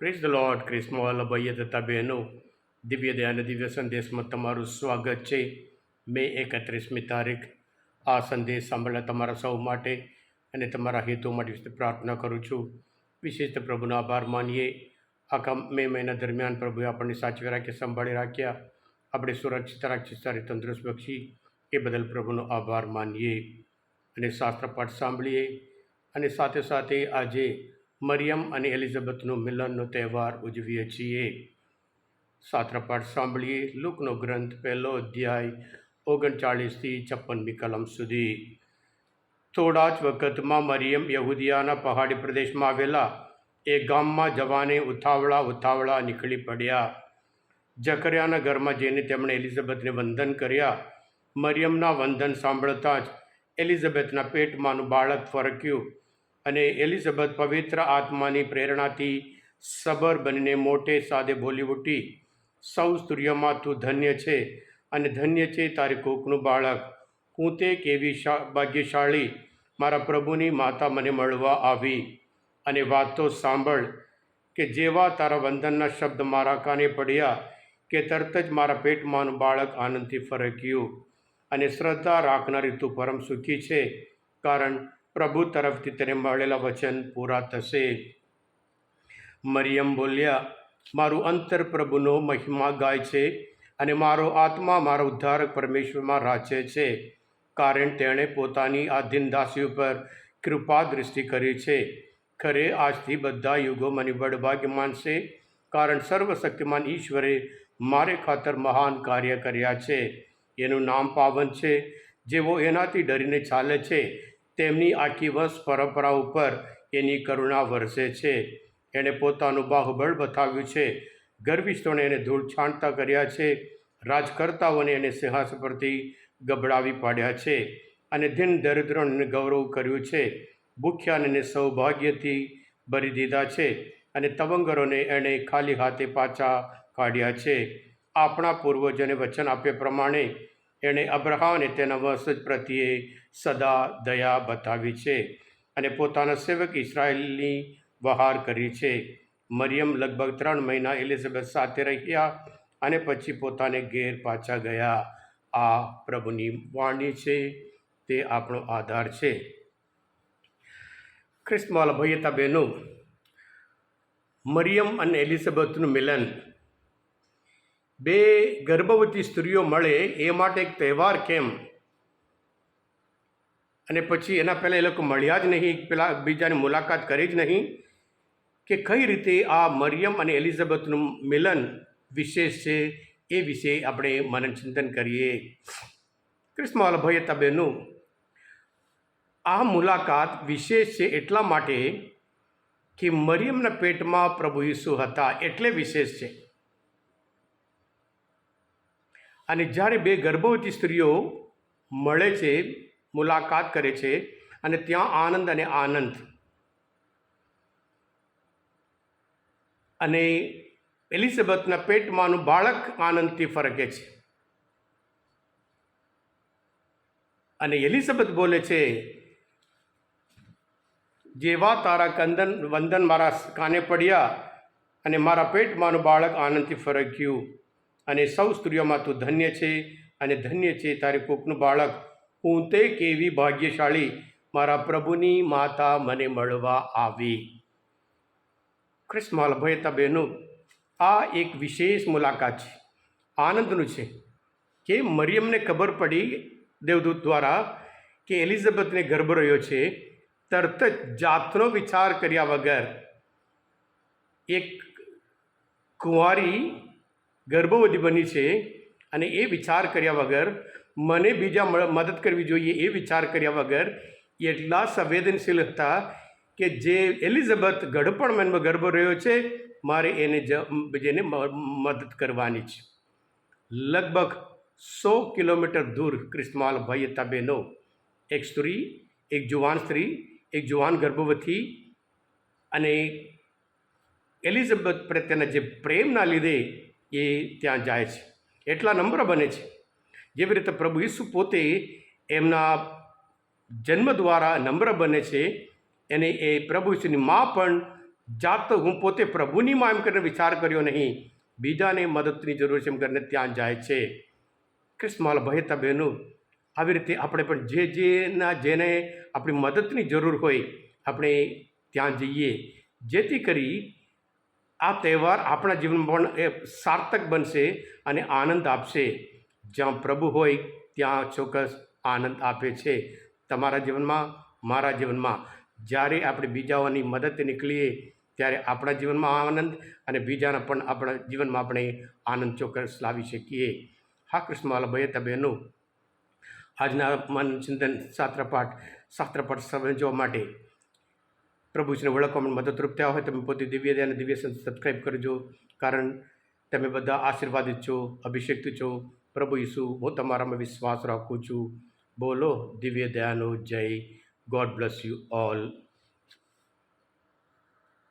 Praise the lord ક્રિસ્મોલ ભાઈએ તથા બહેનો દિવ્ય અને દિવ્ય સંદેશમાં તમારું સ્વાગત છે મે એકત્રીસમી તારીખ આ સંદેશ સાંભળવા તમારા સૌ માટે અને તમારા હેતુ માટે પ્રાર્થના કરું છું વિશેષ પ્રભુનો આભાર માનીએ આખા મે મહિના દરમિયાન પ્રભુએ આપણને સાચવી રાખ્યા સંભાળી રાખ્યા આપણે સુરક્ષિત રાખી સારી તંદુરસ્ત બક્ષી એ બદલ પ્રભુનો આભાર માનીએ અને શાસ્ત્ર પાઠ સાંભળીએ અને સાથે સાથે આજે મરિયમ અને એલિઝાબેથનું મિલનનો તહેવાર ઉજવીએ છીએ. સાત્રપાઠ સાંભળીએ લુકનો ગ્રંથ પહેલો અધ્યાય ઓગણચાળીસથી છપ્પનમી કલમ સુધી. થોડા જ વખતમાં મરિયમ યહુદિયાના પહાડી પ્રદેશમાં આવેલા એ ગામમાં જવાને ઉથાવળા ઉથાવળા નીકળી પડ્યા. જકરિયાના ઘરમાં જઈને તેમણે એલિઝાબેથને વંદન કર્યા. મરિયમના વંદન સાંભળતા જ એલિઝાબેથના પેટમાંનું બાળક ફરક્યું. અને એલિઝબેથ પવિત્ર આત્માની પ્રેરણાથી સબર બનીને મોટે સાદે બોલી ઉઠી સૌ સ્ત્રીઓમાં તું ધન્ય છે અને ધન્ય છે તારી કોકનું બાળક. હું તે કેવી ભાગ્યશાળી મારા પ્રભુની માતા મને મળવા આવી. અને વાત સાંભળ કે જેવા તારા વંદનના શબ્દ મારા કાને પડ્યા કે તરત જ મારા પેટમાંનું બાળક આનંદથી ફરક્યું. અને શ્રદ્ધા રાખનારી તું પરમ સુખી છે. કારણ પ્રભુ તરફથી તેને મળેલા વચન પૂરા થશે. મરિયમ બોલ્યા, મારું અંતર પ્રભુનો મહિમા ગાય છે અને મારો આત્મા મારો ઉદ્ધારક પરમેશ્વરમાં રાચે છે, કારણ તેણે પોતાની આધીન દાસી ઉપર કૃપા દૃષ્ટિ કરી છે. ખરે આજથી બધા યુગો મને બળભાગ્ય માનશે, કારણ સર્વશક્તિમાન ઈશ્વરે મારે ખાતર મહાન કાર્ય કર્યા છે. એનું નામ પાવન છે, જેઓ એનાથી ડરીને ચાલે છે. તેમની આખી વંશ પરંપરા ઉપર એની કરુણા વરસે છે. એણે પોતાનું બાહુબળ બતાવ્યું છે. ગર્વિષ્ઠોને એને ધૂળ છાંટતા કર્યા છે. રાજકર્તાઓને એને સિંહાસન પરથી ગબડાવી પાડ્યા છે અને દિન દરિદ્રોને ગૌરવ કર્યું છે. ભૂખ્યાને સૌભાગ્યથી ભરી દીધા છે અને તવંગરોને એણે ખાલી હાથે પાછા કાઢ્યા છે. આપણા પૂર્વજોને વચન આપ્યા પ્રમાણે એણે અબ્રહામ અને તેના વંશજ પ્રત્યે સદા દયા બતાવી છે અને પોતાના સેવક ઇસરાયેલની વહાર કરી છે. મરિયમ લગભગ ત્રણ મહિના એલિઝાબેથ સાથે રહ્યા અને પછી પોતાને ઘેર પાછા ગયા. આ પ્રભુની વાણી છે, તે આપણો આધાર છે. ખ્રિસ્તમાલ ભયતા બહેનો, મરિયમ અને એલિઝાબેથનું મિલન બે ગર્ભવતી સ્ત્રીઓ મળે એ માટે એક તહેવાર કેમ? અને પછી એના પહેલાં એ લોકો મળ્યા જ નહીં, પેલા બીજાની મુલાકાત કરી જ નહીં. કે કઈ રીતે આ મરિયમ અને એલિઝાબેથનું મિલન વિશેષ છે એ વિશે આપણે મનન ચિંતન કરીએ. ક્રિસ્મલ ભાઈ તબેનું આ મુલાકાત વિશેષ છે એટલા માટે કે મરિયમના પેટમાં પ્રભુ ઈસુ હતા એટલે વિશેષ છે. અને જ્યારે બે ગર્ભવતી સ્ત્રીઓ મળે છે, મુલાકાત કરે છે, અને ત્યાં આનંદ અને આનંદ. અને એલિઝાબેથના પેટમાંનું બાળક આનંદથી ફરકે છે. અને એલિઝાબેથ બોલે છે, જેવા તારા કંદન, વંદન મારા કાને પડ્યા અને મારા પેટમાંનું બાળક આનંદથી ફરક્યું. અને સૌ સ્ત્રીઓમાં તું ધન્ય છે અને ધન્ય છે તારી કૂપનું બાળક. હું તે કેવી ભાગ્યશાળી? મારા પ્રભુની માતા મને મળવા આવી. ક્રિસ્મલ ભયતા બહેનો, આ એક વિશેષ મુલાકાત છે. આનંદનું છે. કે મરિયમને ખબર પડી દેવદૂત દ્વારા કે એલિઝાબેથને ગર્ભ રહ્યો છે. તરત જ જાતનો વિચાર કર્યા વગર એક કુંવારી ગર્ભવતી બની છે અને એ વિચાર કર્યા વગર મને બીજા મદદ કરવી જોઈએ એ વિચાર કર્યા વગર એટલા સંવેદનશીલ હતા કે જે એલિઝાબેથ ગઢપણમાં ગર્ભ રહ્યો છે, મારે એને જેને મદદ કરવાની છે. લગભગ સો કિલોમીટર દૂર ક્રિસ્માલ ભાઈ હતા બહેનો એક સ્ત્રી, એક જુવાન સ્ત્રી, એક જુવાન ગર્ભવતી અને એલિઝાબેથ પ્રત્યેના જે પ્રેમના લીધે એ ત્યાં જાય છે. એટલા નમ્ર બને છે. જેવી રીતે પ્રભુ ઈસુ પોતે એમના જન્મ દ્વારા નમ્ર બને છે એને એ પ્રભુ ઈસુની મા પણ જાત હું પોતે પ્રભુની માં એમ કરીને વિચાર કર્યો નહીં. બીજાને મદદની જરૂર છે એમ કરીને ત્યાં જાય છે. ક્રિસ્માલ ભયતા બહેનો, આવી રીતે આપણે પણ જે જેના જેને આપણી મદદની જરૂર હોય આપણે ત્યાં જઈએ. જેથી કરી આ તહેવાર આપણા જીવનમાં પણ એ સાર્થક બનશે અને આનંદ આપશે. જ્યાં પ્રભુ હોય, ત્યાં ચોક્કસ આનંદ આપે છે. તમારા જીવનમાં, મારા જીવનમાં. જ્યારે આપણે બીજાઓની મદદ નીકળીએ, ત્યારે આપણા જીવનમાં આનંદ અને બીજાના પણ આપણા જીવનમાં આપણે આનંદ ચોક્કસ લાવી શકીએ. હા કૃષ્ણમાલા ભાઈ બહેનો, આજના મન ચિંતન શાસ્ત્રપાઠ શાસ્ત્રપાઠ સમજવા માટે પ્રભુશ્રીને ઓળખવામાં મદદરૂપ થયા હોય, તમે પોતે દિવ્ય અને દિવ્ય સબસ્ક્રાઈબ કરજો. કારણ તમે બધા આશીર્વાદિત છો, અભિષેક્ત છો. પ્રભુ ઈસુ, હું તમારામાં વિશ્વાસ રાખું છું. બોલો દિવ્ય દયાનો જય. God bless you all